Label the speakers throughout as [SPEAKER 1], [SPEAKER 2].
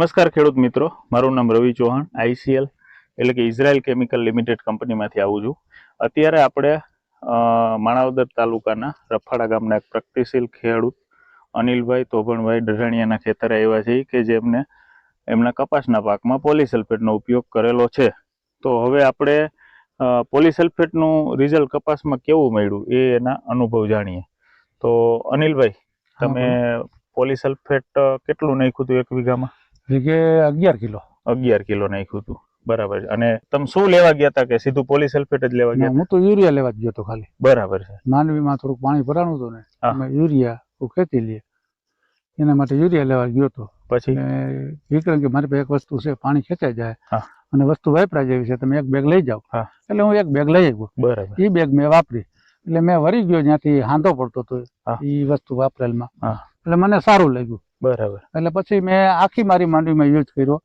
[SPEAKER 1] નમસ્કાર ખેડૂત મિત્રો. મારું નામ રવિ ચૌહાણ આઈસીએલ એટલે કે ઇઝરાયલ કેમિકલ લિમિટેડ કંપનીમાંથી આવું છું. અત્યારે આપણે માણાવદર તાલુકાના રફાડા ગામના એક પ્રગતિશીલ ખેડૂત અનિલભાઈ તોભણભાઈ ડઢાણિયાના ખેતરે આવ્યા છે કે જેમને એમના કપાસના પાકમાં પોલિસલ્ફેટનો ઉપયોગ કરેલો છે. તો હવે આપણે પોલિસલ્ફેટનું રિઝલ્ટ કપાસમાં કેવું મળ્યું એ એના અનુભવ જાણીએ. તો અનિલભાઈ તમે પોલિસલ્ફેટ કેટલું નાખ્યું હતું એક વીઘામાં?
[SPEAKER 2] વીઘે અગિયાર કિલો.
[SPEAKER 1] અગિયાર કિલો નાખ્યું હતું. બરાબર છે. અને તમે શું લેવા ગયા હતા કે સીધું પોલીસ સલ્ફેટ જ લેવા ગયા
[SPEAKER 2] હું તો યુરિયા લેવા જ ગયો હતો ખાલી.
[SPEAKER 1] બરાબર છે.
[SPEAKER 2] માંડવીમાં થોડુંક પાણી ભરાણું હતું ને. અમે યુરિયા ખેતી લઈએ. એના માટે યુરિયા લેવા ગયો હતો.
[SPEAKER 1] પછી?
[SPEAKER 2] વિક્રમ કે મારી પાસે એક વસ્તુ છે પાણી ખેંચાઈ જાય. અને વસ્તુ વાપરા જેવી છે તમે એક બેગ લઈ જાઓ. એટલે હું એક બેગ લઈ આવ્યો.
[SPEAKER 1] બરાબર.
[SPEAKER 2] એ બેગ મેં વાપરી. એટલે મેં વરી ગયો જ્યાંથી હાંધો પડતો હતો એ વસ્તુ વાપરેલમાં. એટલે મને સારું લાગ્યું.
[SPEAKER 1] બરાબર.
[SPEAKER 2] એટલે પછી મેં આખી મારી માંડવીમાં યુઝ કર્યો.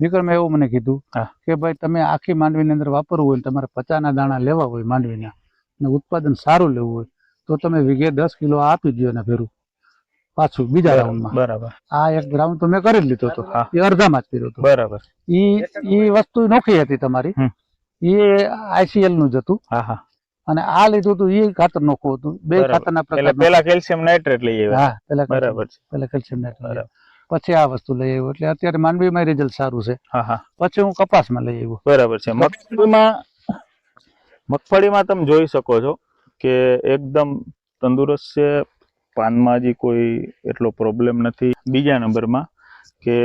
[SPEAKER 2] વિક્રમે એવું મને કીધું. કે ભાઈ તમે આખી માંડવીની અંદર વાપરવું હોય તમારે પચાના દાણા લેવા હોય માંડવીના અને ઉત્પાદન સારું લેવું હોય તો તમે વીઘે દસ કિલો આપી દો ને ફેરું પાછું બીજા રાઉન્ડમાં
[SPEAKER 1] બરાબર.
[SPEAKER 2] આ એક રાઉન્ડ તો મેં કરી લીધો હતો. એ અડધામાં જ કર્યો હતો.
[SPEAKER 1] બરાબર.
[SPEAKER 2] ઈ ઈ વસ્તુ નોખી હતી તમારી. એ આઈસીએલનું જ હતું.
[SPEAKER 1] હા હા.
[SPEAKER 2] અને આ લીધું હતું એ ખાતર નોખું હતું. બે ખાતરના પ્રકાર
[SPEAKER 1] પેલા કેલ્શિયમ નાઇટ્રેટ લઈ આવ્યા.
[SPEAKER 2] હા પેલા
[SPEAKER 1] બરાબર છે.
[SPEAKER 2] પેલા કેલ્શિયમ
[SPEAKER 1] નાઇટ્રેટ
[SPEAKER 2] પછી આ વસ્તુ લઈ આવ્યો. એટલે અત્યારે માંડવીમાં રિઝલ્ટ સારું છે.
[SPEAKER 1] હા હા.
[SPEAKER 2] પછી હું કપાસમાં લઈ આવ્યો.
[SPEAKER 1] બરાબર છે. મગફળીમાં મગફળીમાં તમે જોઈ શકો છો કે એકદમ તંદુરસ્ત છે. પાનમાં હજી કોઈ એટલો પ્રોબ્લેમ નથી. બીજા નંબરમાં કે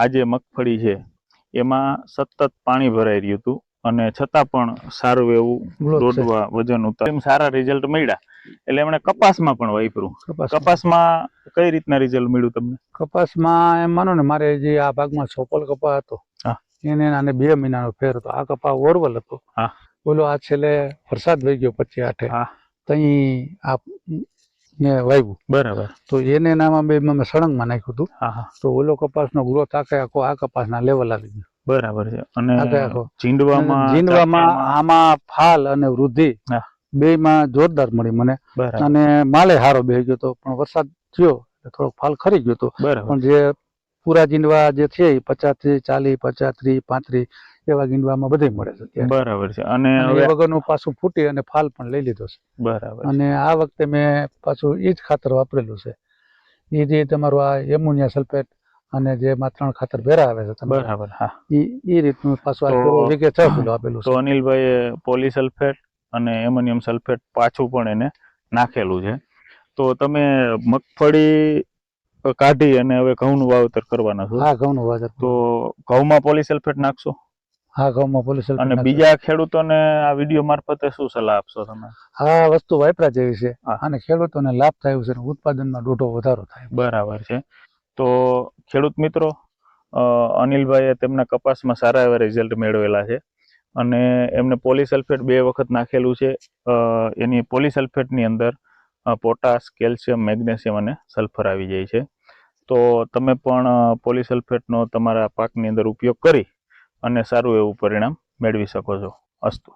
[SPEAKER 1] આ જે મગફળી છે એમાં સતત પાણી ભરાઈ રહ્યું હતું. અને છતાં પણ સારું એવું દોડવા વજન ઉતાર એમ સારા રિઝલ્ટ મળ્યા. એટલે એમણે કપાસમાં પણ વાપર્યું. કપાસમાં. કઈ રીતના રિઝલ્ટ મળ્યું તમને?
[SPEAKER 2] કપાસમાં એમ માનો ને મારે જે આ ભાગમાં સોપલ કપા હતો
[SPEAKER 1] હા.
[SPEAKER 2] એને આને બે મહિનાનો ફેર હતો. આ કપા ઓરવલ હતો.
[SPEAKER 1] હા.
[SPEAKER 2] બોલો આ છેલ્લે વરસાદ વહી ગયો પછી આઠે.
[SPEAKER 1] હા.
[SPEAKER 2] તઈ આ ને વાવ્યું
[SPEAKER 1] બરાબર.
[SPEAKER 2] તો એને નામાં બે મેં સળંગમાં નાખ્યું હતું. તો ઓલો કપાસનો ગ્રોથ આખે આખો આ કપાસના લેવલ આવી ગયો.
[SPEAKER 1] બરાબર છે. અને જીંડવામાં
[SPEAKER 2] જીંડવામાં આમાં ફાલ અને વૃદ્ધિ
[SPEAKER 1] બે
[SPEAKER 2] માં જોરદાર મળી મને. અને માલે હારો બે ગયો હતો પણ વરસાદ થયો થોડો ફાલ ખરી ગયો હતો પણ જે પૂરા જીંડવા જે છે એ પચાસથી ચાલીસ પચાસ ત્રીસ પાંત્રીસ એવા ગીંડવામાં બધે મળે છે
[SPEAKER 1] બરાબર છે. અને હવે
[SPEAKER 2] એ વગરનું પાછું ફૂટી અને ફાલ પણ લઈ લીધો છે.
[SPEAKER 1] બરાબર
[SPEAKER 2] અને આ વખતે મેં પાછું એ જ ખાતર વાપરેલું છે. એ જે તમારું આ એમોનિયા સલ્ફેટ અને જે એમાં ખાતર ભેરા આવે છે
[SPEAKER 1] બરાબર હા.
[SPEAKER 2] એ રીતનું પાછું
[SPEAKER 1] તો-
[SPEAKER 2] છ કિલો આપેલું
[SPEAKER 1] તો અનિલભાઈ પોલીસલ્ફેટ અને એમોનિયમ સલ્ફેટ પાછું પણ એને નાખેલું છે. તો તમે મગફળી કાઢી અને હવે ઘઉંનું વાવેતર કરવાના છો.
[SPEAKER 2] હા ઘઉંનું વાવેતર
[SPEAKER 1] તો ઘઉંમાં પોલીસલ્ફેટ નાખશો?
[SPEAKER 2] હા ઘઉંમાં પોલીસ
[SPEAKER 1] અને બીજા ખેડૂતોને આ વીડિયો મારફતે શું સલાહ આપશો તમે?
[SPEAKER 2] હા વસ્તુ વાપરા જેવી છે.
[SPEAKER 1] હા.
[SPEAKER 2] અને ખેડૂતોને લાભ થાય છે ઉત્પાદનમાં દોઢો વધારો થાય.
[SPEAKER 1] બરાબર છે. તો ખેડૂત મિત્રો અનિલભાઈએ તેમના કપાસમાં સારા એવા રિઝલ્ટ મેળવેલા છે. અને એમને પોલિસલ્ફેટ બે વખત નાખેલું છે. એની પોલિસલ્ફેટની અંદર પોટાશ કેલ્શિયમ મેગ્નેશિયમ અને સલ્ફર આવી જાય છે. તો તમે પણ પોલીસલ્ફેટનો તમારા પાકની અંદર ઉપયોગ કરી અને સારું એવું પરિણામ મેળવી શકો છો. અસ્તુ.